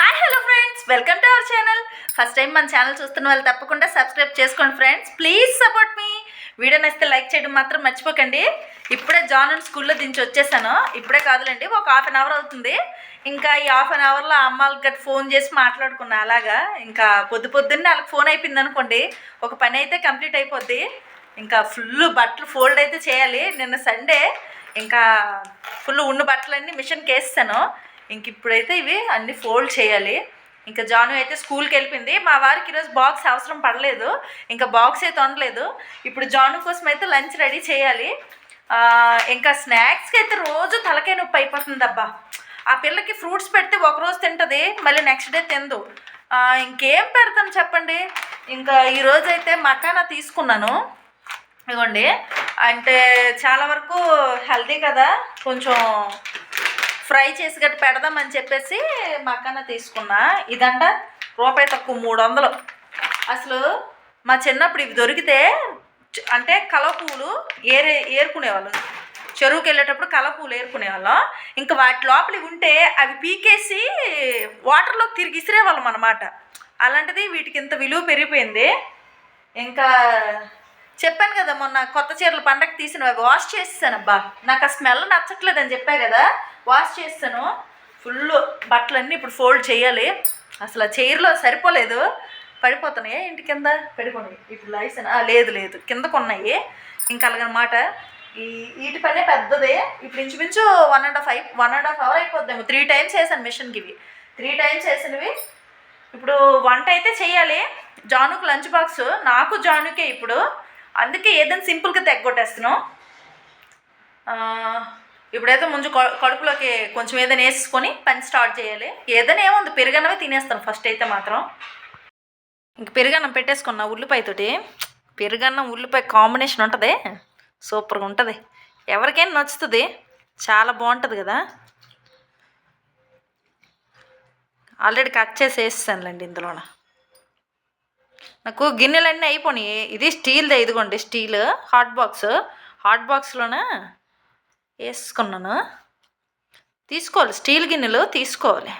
Hi hello friends welcome to our channel first time మన channel చూస్తున్న వాళ్ళు తప్పకుండా సబ్స్క్రైబ్ చేసుకోండి friends please support me video నచ్చితే లైక్ చేయడం మాత్రం మర్చిపోకండి. ఇప్పుడే జాన్ అండ్ స్కూల్లో దించి వచ్చేసాను. ఇప్పుడే కాదులేండి ఒక హాఫ్ అన్ అవర్ అవుతుంది. ఇంకా ఈ హాఫ్ అన్ అవర్లో అమ్మాళ్ళకి గట్టి ఫోన్ చేసి మాట్లాడుకున్నా అలాగా. ఇంకా పొద్దు పొద్దున్నే వాళ్ళకి ఫోన్ అయిపోయింది అనుకోండి ఒక పని అయితే కంప్లీట్ అయిపోద్ది. ఇంకా ఫుల్ బట్టలు ఫోల్డ్ అయితే చేయాలి. నిన్న సండే ఇంకా ఫుల్ ఉన్న బట్టలన్నీ మిషన్కి వేస్తాను ఇంక ఇప్పుడైతే ఇవి అన్ని ఫోల్డ్ చేయాలి. ఇంకా జాను అయితే స్కూల్కి వెళ్ళిపోయింది. మా వారికి ఈరోజు బాక్స్ అవసరం పడలేదు. ఇంకా బాక్స్ అయితే ఉండలేదు. ఇప్పుడు జాను కోసం అయితే లంచ్ రెడీ చేయాలి. ఇంకా స్నాక్స్కి అయితే రోజు తలకాయ నొప్పి అయిపోతుంది అబ్బా. ఆ పిల్లకి ఫ్రూట్స్ పెడితే ఒకరోజు తింటుంది మళ్ళీ నెక్స్ట్ డే తిందు. ఇంకేం పెడతాం చెప్పండి? ఇంకా ఈరోజు అయితే మకానా తీసుకున్నాను. ఇదిగోండి. అంటే చాలా వరకు హెల్దీ కదా. కొంచెం ఫ్రై చేసి గట్టి పెడదామని చెప్పేసి మక్కన తీసుకున్నా. ఇదంట రూపాయి తక్కువ మూడు వందలు అసలు మా చిన్నప్పుడు ఇవి దొరికితే అంటే కలపూలు ఏరే ఏరుకునేవాళ్ళు. చెరువుకి వెళ్ళేటప్పుడు కలపూలు పువ్వులు ఏరుకునేవాళ్ళం. ఇంకా వాటి లోపలి ఉంటే అవి పీకేసి వాటర్లోకి తిరిగి ఇసిరేవాళ్ళం అనమాట అలాంటిది వీటికి ఇంత విలువ పెరిగిపోయింది. ఇంకా చెప్పాను కదా మొన్న కొత్త చీరలు పండగ తీసిన వాష్ చేసేసాను అబ్బా నాకు ఆ స్మెల్ నచ్చట్లేదని చెప్పా కదా. వాష్ చేస్తాను ఫుల్ బట్టలన్నీ ఇప్పుడు ఫోల్డ్ చేయాలి. అసలు ఆ చైర్లో సరిపోలేదు. పడిపోతున్నాయి ఇంటి కింద? పడిపోయి ఇప్పుడు లైసెన్. లేదు లేదు. కిందకు ఉన్నాయి. ఇంకా అలాగనమాట. ఈ వీటి పనే పెద్దదే. ఇప్పుడు ఇంచుమించు వన్ అండ్ హాఫ్ అయి వన్ అండ్ హాఫ్ అవర్ అయిపోద్దాము. త్రీ టైమ్స్ వేసాను మిషన్కి ఇవి. త్రీ టైమ్స్ వేసినవి ఇప్పుడు వంట అయితే చేయాలి. జానుకు లంచ్ బాక్స్ నాకు జానుకే ఇప్పుడు. అందుకే ఏదైనా సింపుల్గా తెగ్గొట్టేస్తున్నాం ఇప్పుడైతే ముందు కడుపులోకి కొంచెం ఏదైనా వేసుకొని పని స్టార్ట్ చేయాలి. ఏదైనా ఏముంది పెరుగన్నమే తినేస్తాను ఫస్ట్ అయితే మాత్రం. ఇంక పెరుగన్నం పెట్టేసుకున్నా ఉల్లిపాయతోటి పెరుగన్నం ఉల్లిపాయ కాంబినేషన్ ఉంటుంది. సూపర్గా ఉంటుంది. ఎవరికైనా నచ్చుతుంది. చాలా బాగుంటుంది కదా. ఆల్రెడీ కట్ చేసి వేస్తానులేండి ఇందులోన. నాకు గిన్నెలన్నీ అయిపోయినాయి. ఇది స్టీల్దే ఇదిగోండి స్టీల్ హాట్ బాక్స్. హాట్ బాక్స్లోనే వేసుకున్నాను. తీసుకోవాలి స్టీల్ గిన్నెలు తీసుకోవాలి.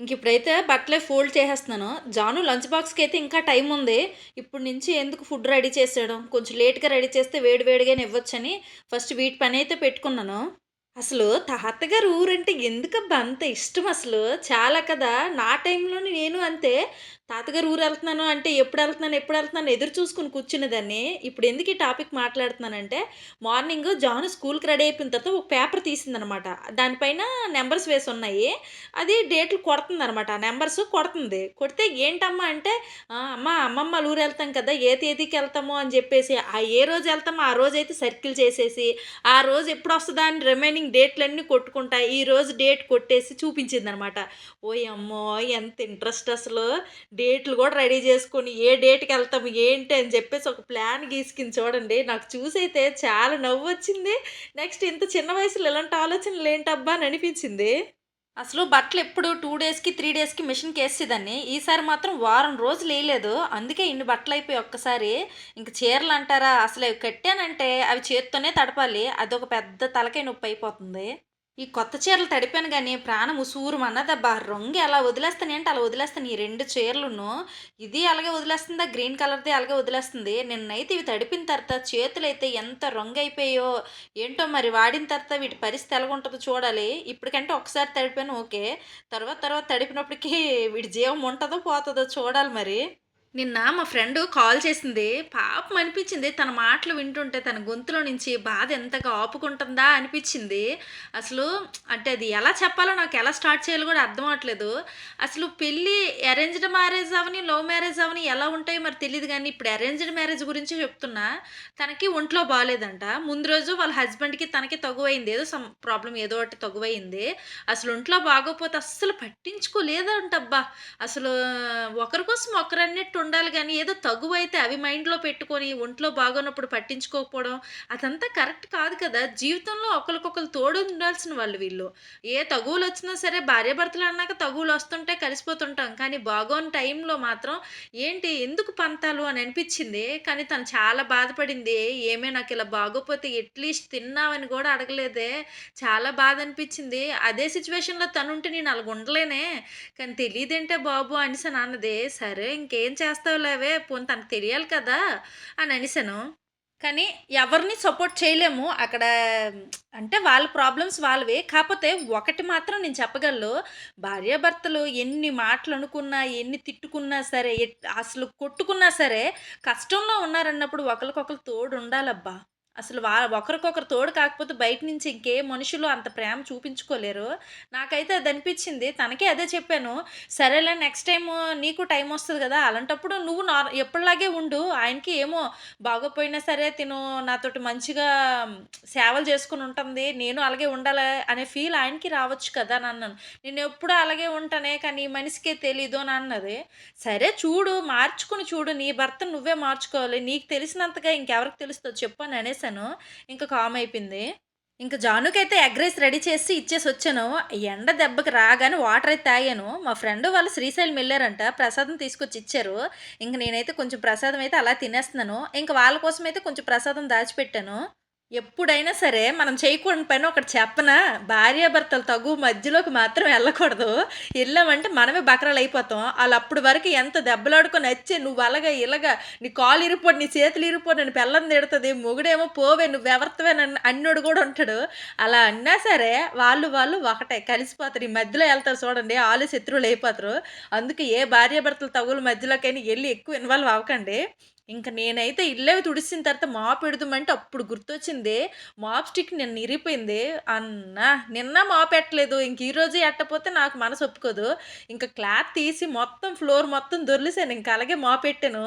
ఇంక ఇప్పుడైతే బట్టలే ఫోల్డ్ చేసేస్తున్నాను. జాను లంచ్ బాక్స్కి అయితే ఇంకా టైం ఉంది. ఇప్పుడు నుంచి ఎందుకు ఫుడ్ రెడీ చేసేయడం? కొంచెం లేట్గా రెడీ చేస్తే వేడి వేడిగానే ఇవ్వచ్చని ఫస్ట్ వీటి పని అయితే పెట్టుకున్నాను. అసలు తాతగారు ఊరంటే ఎందుకబ్బా అంత ఇష్టం అసలు? చాలా కదా. నా టైంలోనే నేను అంతే. తాతగారు ఊరు వెళ్తున్నాను అంటే ఎప్పుడు వెళ్తున్నాను ఎప్పుడు వెళ్తున్నాను ఎదురు చూసుకుని కూర్చునేదాన్ని. ఇప్పుడు ఎందుకు ఈ టాపిక్ మాట్లాడుతున్నానంటే మార్నింగ్ జాను స్కూల్కి రెడీ అయిపోయిన తర్వాత ఒక పేపర్ తీసిందనమాట. దానిపైన నెంబర్స్ వేసి ఉన్నాయి. అది డేట్లు కొడుతుంది అనమాట ఆ నెంబర్స్ కొడుతుంది. కొడితే ఏంటమ్మా అంటే అమ్మ అమ్మమ్మ వాళ్ళ ఊరు వెళ్తాం కదా ఏ తేదీకి వెళ్తామో అని చెప్పేసి ఆ ఏ రోజు వెళ్తామో ఆ రోజు అయితే సర్కిల్ చేసేసి ఆ రోజు ఎప్పుడు వస్తుందా అని రిమైనింగ్ డేట్లన్నీ కొట్టుకుంటా ఈరోజు డేట్ కొట్టేసి చూపించిందనమాట. ఓ అమ్మో ఎంత ఇంట్రెస్ట్ అసలు. డేట్లు కూడా రెడీ చేసుకొని ఏ డేట్కి వెళ్తాము ఏంటి అని చెప్పేసి ఒక ప్లాన్ గీసుకుని చూడండి. నాకు చూసైతే చాలా నవ్వు వచ్చింది నెక్స్ట్ ఇంత చిన్న వయసులో ఇలాంటి ఆలోచనలు ఏంటబ్బా అని అనిపించింది. అసలు బట్టలు ఎప్పుడు టూ డేస్కి త్రీ డేస్కి మిషన్కి వేసేదాన్ని ఈసారి మాత్రం వారం రోజులు వేయలేదు. అందుకే ఇన్ని బట్టలు అయిపోయి ఒక్కసారి. ఇంక చీరలు అంటారా? అసలు కట్టానంటే అవి చేత్తోనే తడపాలి. అదొక పెద్ద తలకాయ నొప్పి అయిపోతుంది. ఈ కొత్త చీరలు తడిపాను కానీ ప్రాణం ఉసూరు అన్నదబ్బా రంగు ఎలా వదిలేస్తాను ఏంటి? అలా వదిలేస్తాను. ఈ రెండు చీరలను ఇది అలాగే వదిలేస్తుందా? గ్రీన్ కలర్ది అలాగే వదిలేస్తుంది. నిన్నైతే ఇవి తడిపిన తర్వాత చేతులు అయితే ఎంత రంగు అయిపోయాయో ఏంటో మరి వాడిన తర్వాత వీటి పరిస్థితి ఎలా ఉంటుందో చూడాలి. ఇప్పటికంటే ఒకసారి తడిపాను ఓకే. తర్వాత తర్వాత తడిపినప్పటికీ వీడి జీవం ఉంటుందో పోతుందో చూడాలి మరి. నిన్న మా ఫ్రెండ్ కాల్ చేసింది. పాపం అనిపించింది. తన మాటలు వింటుంటే తన గొంతులో నుంచి బాధ ఎంతగా ఆపుకుంటుందా అనిపించింది. అసలు అంటే అది ఎలా చెప్పాలో నాకు ఎలా స్టార్ట్ చేయాలో కూడా అర్థం అవట్లేదు. అసలు పెళ్ళి అరేంజ్డ్ మ్యారేజ్ అవని లవ్ మ్యారేజ్ అవని ఎలా ఉంటాయో మరి తెలియదు కానీ ఇప్పుడు అరేంజ్డ్ మ్యారేజ్ గురించి చెప్తున్నా. తనకి ఒంట్లో బాగాలేదంట ముందు రోజు వాళ్ళ హస్బెండ్కి తనకి తగువైంది. ఏదో సమ్ ప్రాబ్లం ఏదో ఒకటి తగువైంది. అసలు ఒంట్లో బాగోపోతే అస్సలు పట్టించుకోలేదంటబ్బా. అసలు ఒకరి కోసం ఒకరు అన్నట్టు ఉండాలి కానీ ఏదో తగువ అయితే అవి మైండ్లో పెట్టుకొని ఒంట్లో బాగున్నప్పుడు పట్టించుకోకపోవడం అదంతా కరెక్ట్ కాదు కదా. జీవితంలో ఒకరికొకరు తోడు ఉండాల్సిన వాళ్ళు వీళ్ళు. ఏ తగువులు వచ్చినా సరే భార్యాభర్తలు అన్నాక తగువులు వస్తుంటే కలిసిపోతుంటాం. కానీ బాగోని టైంలో మాత్రం ఏంటి ఎందుకు పంతాలు అని అనిపించింది. కానీ తను చాలా బాధపడింది. ఏమే నాకు ఇలా బాగోపోతే ఎట్లీస్ట్ తిన్నావని కూడా అడగలేదే. చాలా బాధ అనిపించింది. అదే సిచ్యువేషన్లో తను ఉంటే నేను అలాగ ఉండలేనే కానీ తెలియదేంటే బాబు అనేసి అని అన్నది సరే ఇంకేం చేస్తావులేవే పోనీ తనకు తెలియాలి కదా అని అనేసాను. కానీ ఎవరిని సపోర్ట్ చేయలేము. అక్కడ అంటే వాళ్ళ ప్రాబ్లమ్స్ వాళ్ళవే. కాకపోతే ఒకటి మాత్రం నేను చెప్పగలను. భార్యాభర్తలు ఎన్ని మాటలు అనుకున్నా ఎన్ని తిట్టుకున్నా సరే అసలు కొట్టుకున్నా సరే కష్టంలో ఉన్నారన్నప్పుడు ఒకరికొకరు తోడు ఉండాలబ్బా అసలు వా ఒకరికొకరు తోడు కాకపోతే బయట నుంచి ఇంకే మనుషులు అంత ప్రేమ చూపించుకోలేరు. నాకైతే అది అనిపించింది. తనకే అదే చెప్పాను. సరేలే నెక్స్ట్ టైం నీకు టైం వస్తుంది కదా అలాంటప్పుడు నువ్వు నార్ ఎప్పటిలాగే ఉండు. ఆయనకి ఏమో బాగోపోయినా సరే తిను నాతోటి మంచిగా సేవలు చేసుకుని ఉంటుంది. నేను అలాగే ఉండాలి అనే ఫీల్ ఆయనకి రావచ్చు కదా అని అన్నాను. నేను ఎప్పుడు అలాగే ఉంటానే కానీ ఈ మనిషికే తెలీదు అని అన్నది. సరే చూడు మార్చుకుని చూడు. నీ భర్త నువ్వే మార్చుకోవాలి. నీకు తెలిసినంతగా ఇంకెవరికి తెలుస్తుందో చెప్పు అని అనేసాను ఇంకా కామ్ అయిపోయింది. ఇంకా జానుకైతే ఎగ్ రైస్ రెడీ చేసి ఇచ్చేసి వచ్చాను ఎండ దెబ్బకి రాగానే వాటర్ అయితే తాగాను. మా ఫ్రెండ్ వాళ్ళు శ్రీశైలం వెళ్ళారంట. ప్రసాదం తీసుకొచ్చి ఇచ్చారు. ఇంక నేనైతే కొంచెం ప్రసాదం అయితే అలా తినేస్తున్నాను. ఇంకా వాళ్ళ కోసం అయితే కొంచెం ప్రసాదం దాచిపెట్టాను. ఎప్పుడైనా సరే మనం చేయకూడని పైన ఒకటి చెప్పనా? భార్యాభర్తలు తగు మధ్యలోకి మాత్రం వెళ్ళకూడదు. వెళ్ళామంటే మనమే బకరాలు అయిపోతాం. వాళ్ళు అప్పుడు వరకు ఎంత దెబ్బలాడుకొని వచ్చే నువ్వు అలాగా ఇలాగా నీ కాలు ఇరిపోడు నీ చేతులు ఇరిపోడు నేను పెళ్ళం తిడుతుంది మొగుడేమో పోవే నువ్వు ఎవరితోవే నన్ను అన్నోడు కూడా ఉంటాడు. అలా అన్నా సరే వాళ్ళు వాళ్ళు ఒకటే కలిసిపోతారు. ఈ మధ్యలో వెళ్తారు చూడండి వాళ్ళు శత్రువులు అయిపోతారు. అందుకే ఏ భార్యాభర్తలు తగులు మధ్యలోకైనా వెళ్ళి ఎక్కువ ఇన్వాల్వ్ అవ్వకండి. ఇంకా నేనైతే ఇల్లవి తుడిసిన తర్వాత మాప్ పెడుదామంటే అప్పుడు గుర్తొచ్చింది మాప్ స్టిక్ నేను నిరిపోయింది అన్నా నిన్న మాప్ ఎట్టలేదు. ఇంక ఈరోజు ఎట్టపోతే నాకు మనసు ఒప్పుకోదు. ఇంకా క్లాత్ తీసి మొత్తం ఫ్లోర్ మొత్తం దొర్లిసాను. ఇంకా అలాగే మాప్ పెట్టాను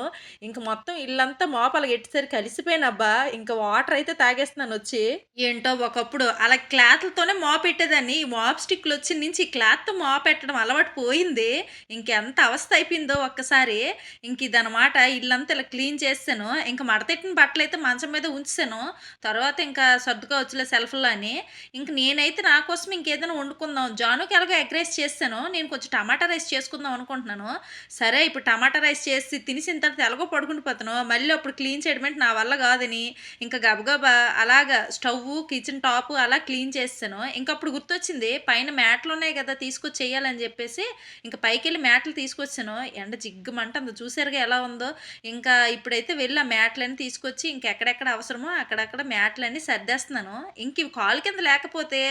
ఇంక మొత్తం ఇల్లంతా మాప్ అలాగ ఎట్టేసరికి కలిసిపోయినబ్బా ఇంకా వాటర్ అయితే తాగేస్తున్నాను వచ్చి. ఏంటో ఒకప్పుడు అలా క్లాత్లతోనే మాప్ పెట్టేదాన్ని ఈ మాప్ స్టిక్లు వచ్చి నుంచి ఈ క్లాత్తో మాప్ పెట్టడం అలవాటు పోయింది. ఇంకెంత అవస్థ అయిపోయిందో ఒక్కసారి. ఇంక ఇదనమాట ఇల్లంతా ఇలా క్లీన్ క్లీన్ చేస్తాను? ఇంకా మడతెట్టిన బట్టలు అయితే మంచం మీద ఉంచాను తర్వాత ఇంకా సర్దుకోవచ్చులే సెల్ఫ్లో అని. ఇంక నేనైతే నా కోసం ఇంకేదైనా వండుకుందాం. జానుకి ఎలాగో ఎగ్ రైస్ చేస్తాను. నేను కొంచెం టమాటా రైస్ చేసుకుందాం అనుకుంటున్నాను. సరే ఇప్పుడు టమాటా రైస్ చేసి తినిసిన తర్వాత ఎలాగో పడుకుని పోతాను. మళ్ళీ అప్పుడు క్లీన్ చేయడం అంటే నా వల్ల కాదని. ఇంకా గబగబా అలాగా స్టవ్ కిచెన్ టాప్ అలా క్లీన్ చేస్తాను. ఇంకా అప్పుడు గుర్తొచ్చింది పైన మ్యాట్లు ఉన్నాయి కదా తీసుకొచ్చి చేయాలని చెప్పేసి. ఇంకా పైకి వెళ్ళి మ్యాట్లు తీసుకొచ్చాను. ఎండ జిగ్గుమంట అంత చూసారుగా ఎలా ఉందో? ఇంకా ఇప్పుడైతే వెళ్ళి ఆ మ్యాట్లన్నీ తీసుకొచ్చి ఇంకెక్కడెక్కడ అవసరమో అక్కడక్కడ మ్యాట్లన్నీ సర్దేస్తున్నాను. ఇంక ఇవి కాలు కింద లేకపోతే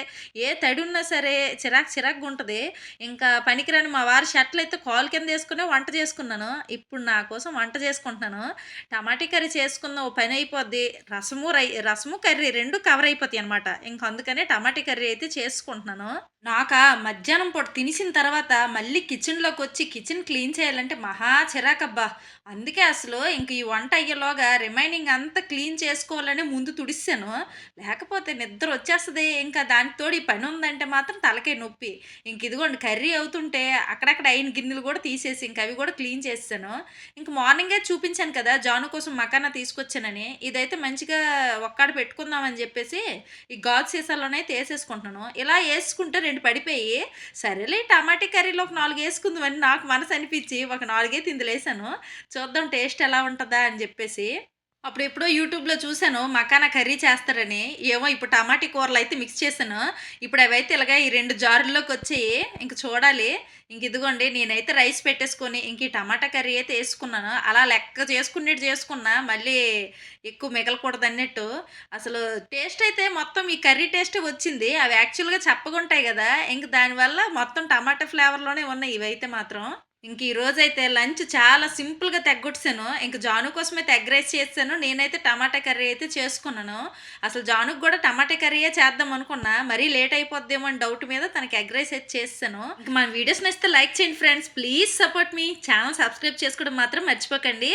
ఏ తడి ఉన్నా సరే చిరాకు చిరాకుగా ఉంటుంది. ఇంకా పనికిరాని మా వారి షర్ట్లు అయితే కాలు కింద వేసుకునే వంట చేసుకున్నాను. ఇప్పుడు నా కోసం వంట చేసుకుంటున్నాను. టమాటీ కర్రీ చేసుకుందాం ఓ పని అయిపోద్ది. రసము రై రసము కర్రీ రెండు కవర్ అయిపోతాయి అనమాట ఇంక అందుకనే టమాటీ కర్రీ అయితే చేసుకుంటున్నాను. నాక మధ్యాహ్నం పూట తినిసిన తర్వాత మళ్ళీ కిచెన్లోకి వచ్చి కిచెన్ క్లీన్ చేయాలంటే మహా చిరాకబ్బా. అందుకే అసలు ఇంక ఈ వంట అయ్యేలోగా రిమైనింగ్ అంతా క్లీన్ చేసుకోవాలని ముందు తుడిసాను లేకపోతే నిద్ర వచ్చేస్తుంది. ఇంకా దానితోడి ఈ పని ఉందంటే మాత్రం తలకే నొప్పి. ఇంక ఇదిగోండి కర్రీ అవుతుంటే అక్కడక్కడ అయిన గిన్నెలు కూడా తీసేసి ఇంక అవి కూడా క్లీన్ చేస్తాను. ఇంక మార్నింగే చూపించాను కదా జాను కోసం మకానా తీసుకొచ్చానని. ఇదైతే మంచిగా ఒక్కడ పెట్టుకుందామని చెప్పేసి ఈ గాజు సీసాలోనే వేసేసుకుంటున్నాను ఇలా వేసుకుంటే రెండు పడిపోయి సరేలే టమాటా కర్రీలో ఒక నాలుగు వేసుకుందామని నాకు మనసు అనిపించి ఒక నాలుగే తిందులేసాను చూద్దాం టేస్ట్ ఎలా ఉంటుంది. అని చెప్పేసి అప్పుడు ఎప్పుడో యూట్యూబ్లో చూశాను మకానా కర్రీ చేస్తారని. ఏమో ఇప్పుడు టమాటీ కూరలు అయితే మిక్స్ చేశాను. ఇప్పుడు అవైతే ఇలాగ ఈ రెండు జారుల్లోకి వచ్చాయి ఇంక చూడాలి. ఇంక ఇదిగోండి నేనైతే రైస్ పెట్టేసుకొని ఇంక ఈ టమాటా కర్రీ అయితే వేసుకున్నాను. అలా లెక్క చేసుకునేట్టు చేసుకున్నా మళ్ళీ ఎక్కువ మిగలకూడదు అన్నట్టు. అసలు టేస్ట్ అయితే మొత్తం ఈ కర్రీ టేస్ట్ వచ్చింది. అవి యాక్చువల్గా చెప్పగుంటాయి కదా. ఇంక దానివల్ల మొత్తం టమాటా ఫ్లేవర్లోనే ఉన్నాయి ఇవైతే మాత్రం. ఇంక ఈ లంచ్ చాలా సింపుల్గా తెగ్గొట్టాను ఇంక జాను కోసం అయితే ఎగ్ రైస్ చేస్తాను నేనైతే టమాటా కర్రీ అయితే చేసుకున్నాను. అసలు జానుకు కూడా టమాటా కర్రీయే చేద్దాం అనుకున్నా. మరీ లేట్ అయిపోద్దేమో అని డౌట్ మీద తనకి ఎగ్ రైస్ అయితే చేస్తాను ఇంక మన వీడియోస్ నచ్చితే లైక్ చేయండి friends. Please support me. Channel subscribe చేసుకోవడం మాత్రం మర్చిపోకండి.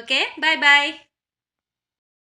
ఓకే? Bye bye.